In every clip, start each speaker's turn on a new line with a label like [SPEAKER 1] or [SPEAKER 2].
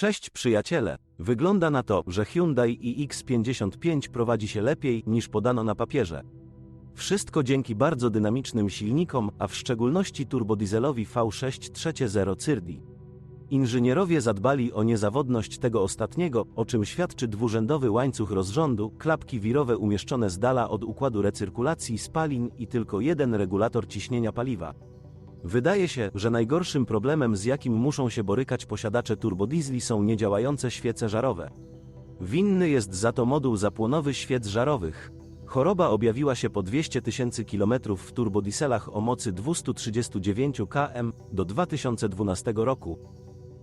[SPEAKER 1] Cześć przyjaciele. Wygląda na to, że Hyundai iX55 prowadzi się lepiej niż podano na papierze. Wszystko dzięki bardzo dynamicznym silnikom, a w szczególności turbodieselowi V6 3.0 Cyrdi. Inżynierowie zadbali o niezawodność tego ostatniego, o czym świadczy dwurzędowy łańcuch rozrządu, klapki wirowe umieszczone z dala od układu recyrkulacji spalin i tylko jeden regulator ciśnienia paliwa. Wydaje się, że najgorszym problemem, z jakim muszą się borykać posiadacze turbodiesli są niedziałające świece żarowe. Winny jest za to moduł zapłonowy świec żarowych. Choroba objawiła się po 200 tysięcy kilometrów w turbodieselach o mocy 239 km do 2012 roku.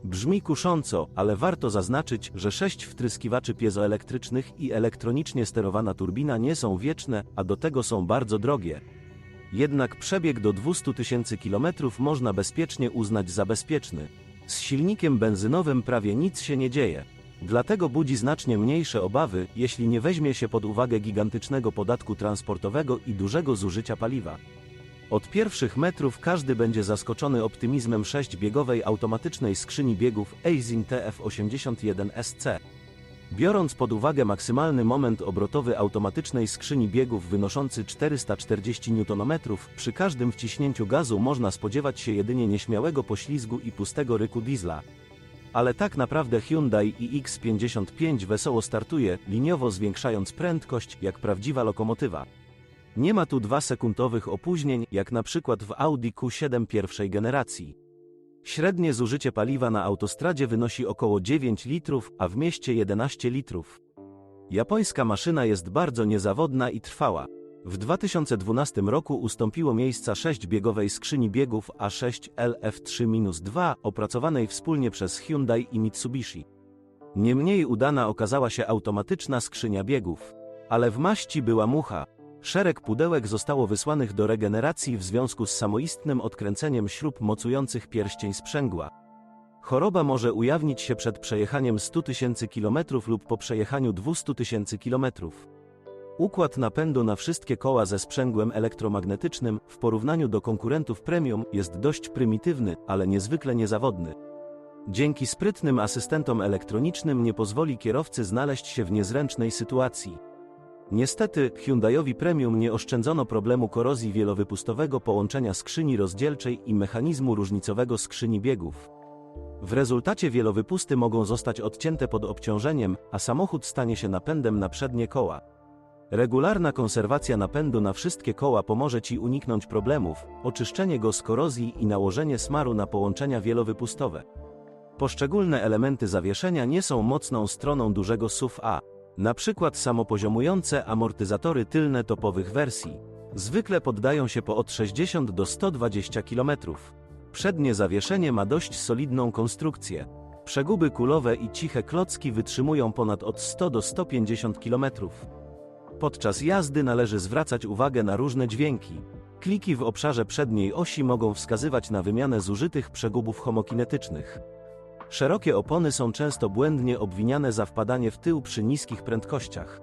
[SPEAKER 1] Brzmi kusząco, ale warto zaznaczyć, że sześć wtryskiwaczy piezoelektrycznych i elektronicznie sterowana turbina nie są wieczne, a do tego są bardzo drogie. Jednak przebieg do 200 tysięcy kilometrów można bezpiecznie uznać za bezpieczny. Z silnikiem benzynowym prawie nic się nie dzieje. Dlatego budzi znacznie mniejsze obawy, jeśli nie weźmie się pod uwagę gigantycznego podatku transportowego i dużego zużycia paliwa. Od pierwszych metrów każdy będzie zaskoczony optymizmem 6-biegowej automatycznej skrzyni biegów Aisin TF81SC. Biorąc pod uwagę maksymalny moment obrotowy automatycznej skrzyni biegów wynoszący 440 Nm, przy każdym wciśnięciu gazu można spodziewać się jedynie nieśmiałego poślizgu i pustego ryku diesla. Ale tak naprawdę Hyundai iX55 wesoło startuje, liniowo zwiększając prędkość, jak prawdziwa lokomotywa. Nie ma tu dwasekundowych opóźnień, jak na przykład w Audi Q7 pierwszej generacji. Średnie zużycie paliwa na autostradzie wynosi około 9 litrów, a w mieście 11 litrów. Japońska maszyna jest bardzo niezawodna i trwała. W 2012 roku ustąpiło miejsca 6-biegowej skrzyni biegów A6 LF3-2 opracowanej wspólnie przez Hyundai i Mitsubishi. Niemniej udana okazała się automatyczna skrzynia biegów. Ale w maści była mucha. Szereg pudełek zostało wysłanych do regeneracji w związku z samoistnym odkręceniem śrub mocujących pierścień sprzęgła. Choroba może ujawnić się przed przejechaniem 100 tysięcy km lub po przejechaniu 200 tysięcy km. Układ napędu na wszystkie koła ze sprzęgłem elektromagnetycznym, w porównaniu do konkurentów premium, jest dość prymitywny, ale niezwykle niezawodny. Dzięki sprytnym asystentom elektronicznym nie pozwoli kierowcy znaleźć się w niezręcznej sytuacji. Niestety, Hyundaiowi Premium nie oszczędzono problemu korozji wielowypustowego połączenia skrzyni rozdzielczej i mechanizmu różnicowego skrzyni biegów. W rezultacie wielowypusty mogą zostać odcięte pod obciążeniem, a samochód stanie się napędem na przednie koła. Regularna konserwacja napędu na wszystkie koła pomoże Ci uniknąć problemów, oczyszczenie go z korozji i nałożenie smaru na połączenia wielowypustowe. Poszczególne elementy zawieszenia nie są mocną stroną dużego SUV-A. Na przykład samopoziomujące amortyzatory tylne topowych wersji. Zwykle poddają się po od 60 do 120 km. Przednie zawieszenie ma dość solidną konstrukcję. Przeguby kulowe i ciche klocki wytrzymują ponad od 100 do 150 km. Podczas jazdy należy zwracać uwagę na różne dźwięki. Kliki w obszarze przedniej osi mogą wskazywać na wymianę zużytych przegubów homokinetycznych. Szerokie opony są często błędnie obwiniane za wpadanie w tył przy niskich prędkościach.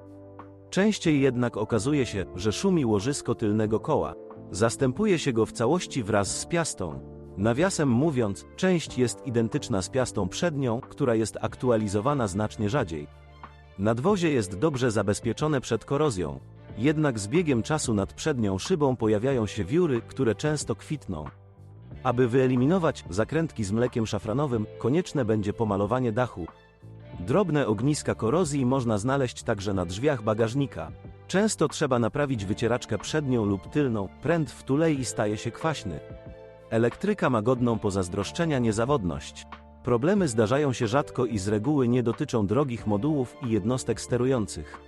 [SPEAKER 1] Częściej jednak okazuje się, że szumi łożysko tylnego koła. Zastępuje się go w całości wraz z piastą. Nawiasem mówiąc, część jest identyczna z piastą przednią, która jest aktualizowana znacznie rzadziej. Nadwozie jest dobrze zabezpieczone przed korozją. Jednak z biegiem czasu nad przednią szybą pojawiają się wióry, które często kwitną. Aby wyeliminować zakrętki z mlekiem szafranowym, konieczne będzie pomalowanie dachu. Drobne ogniska korozji można znaleźć także na drzwiach bagażnika. Często trzeba naprawić wycieraczkę przednią lub tylną, pręt wtulej i staje się kwaśny. Elektryka ma godną pozazdroszczenia niezawodność. Problemy zdarzają się rzadko i z reguły nie dotyczą drogich modułów i jednostek sterujących.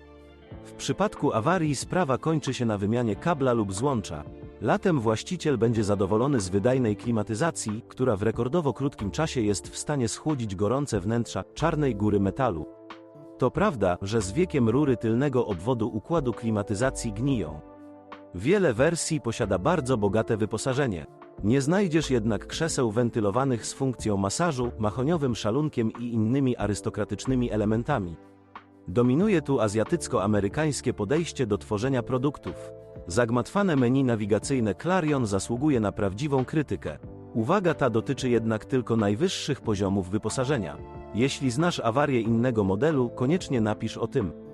[SPEAKER 1] W przypadku awarii sprawa kończy się na wymianie kabla lub złącza. Latem właściciel będzie zadowolony z wydajnej klimatyzacji, która w rekordowo krótkim czasie jest w stanie schłodzić gorące wnętrza czarnej góry metalu. To prawda, że z wiekiem rury tylnego obwodu układu klimatyzacji gniją. Wiele wersji posiada bardzo bogate wyposażenie. Nie znajdziesz jednak krzeseł wentylowanych z funkcją masażu, machoniowym szalunkiem i innymi arystokratycznymi elementami. Dominuje tu azjatycko-amerykańskie podejście do tworzenia produktów. Zagmatwane menu nawigacyjne Clarion zasługuje na prawdziwą krytykę. Uwaga ta dotyczy jednak tylko najwyższych poziomów wyposażenia. Jeśli znasz awarię innego modelu, koniecznie napisz o tym.